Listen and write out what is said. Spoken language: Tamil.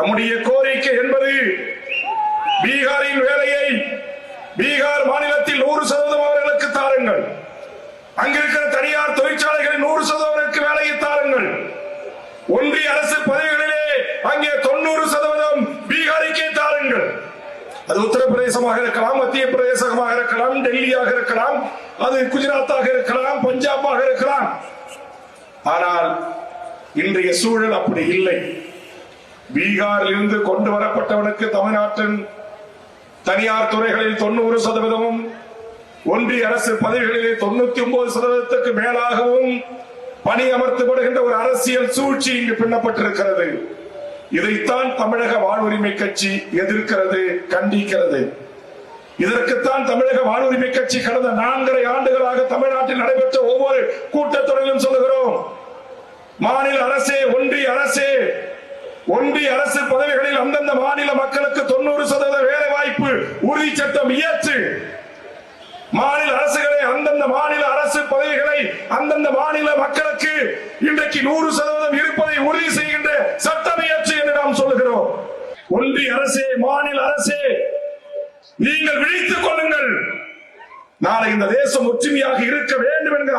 நம்முடைய கோரிக்கை என்பது பீகாரின் வேலையை பீகார் மாநிலத்தில் நூறு சதவீதம் அவர்களுக்கு தாருங்கள். அங்கிருக்கிற தனியார் தொழிற்சாலைகளில் நூறு சதவீதம் வேலையை தாருங்கள். ஒன்றிய அரசு பதவிகளிலே அங்கே தொண்ணூறு சதவீதம் பீகாரிக்கே தாருங்கள். அது உத்தரப்பிரதேசமாக இருக்கலாம் மத்திய பிரதேசமாக இருக்கலாம் டெல்லியாக இருக்கலாம் அது குஜராத்தாக இருக்கலாம் பஞ்சாபாக இருக்கலாம். ஆனால் இன்றைய சூழல் அப்படி இல்லை. பீகாரில் இருந்து கொண்டு வரப்பட்டவனுக்கு தமிழ்நாட்டின் தனியார் துறைகளில் தொண்ணூறு சதவீதமும் ஒன்றிய அரசு பதவிகளிலே தொண்ணூத்தி ஒன்பது சதவீதத்துக்கு மேலாகவும் பணி அமர்த்தப்படுகின்ற ஒரு அரசியல் சூழ்ச்சி இங்கு பின்னப்பட்டிருக்கிறது. இதைத்தான் தமிழக வாழ்வுரிமை கட்சி எதிர்க்கிறது கண்டிக்கிறது. இதற்குத்தான் தமிழக வாழ்வுரிமை கட்சி கடந்த நான்கரை ஆண்டுகளாக தமிழ்நாட்டில் நடைபெற்ற ஒவ்வொரு கூட்டத்தொடரிலும் சொல்லுகிறோம். மாநில அரசே ஒன்றிய அரசே ஒன்றிய அரசு பதவிகளில் அந்தந்த மாநில மக்களுக்கு தொண்ணூறு சதவீத வேலை வாய்ப்பு உறுதி சட்டம் இயற்று மாநில அரசுகளை அந்தந்த மாநில அரசு பதவிகளை அந்தந்த மாநில மக்களுக்கு இன்றைக்கு நூறு சதவீதம் இருப்பதை உறுதி செய்கின்ற சட்டம் இயற்று என்று நாம் சொல்லுகிறோம். ஒன்றிய அரசே மாநில அரசே நீங்கள் விழித்துக் கொள்ளுங்கள். நாளை இந்த தேசம் ஒற்றுமையாக இருக்க வேண்டும் என்கிற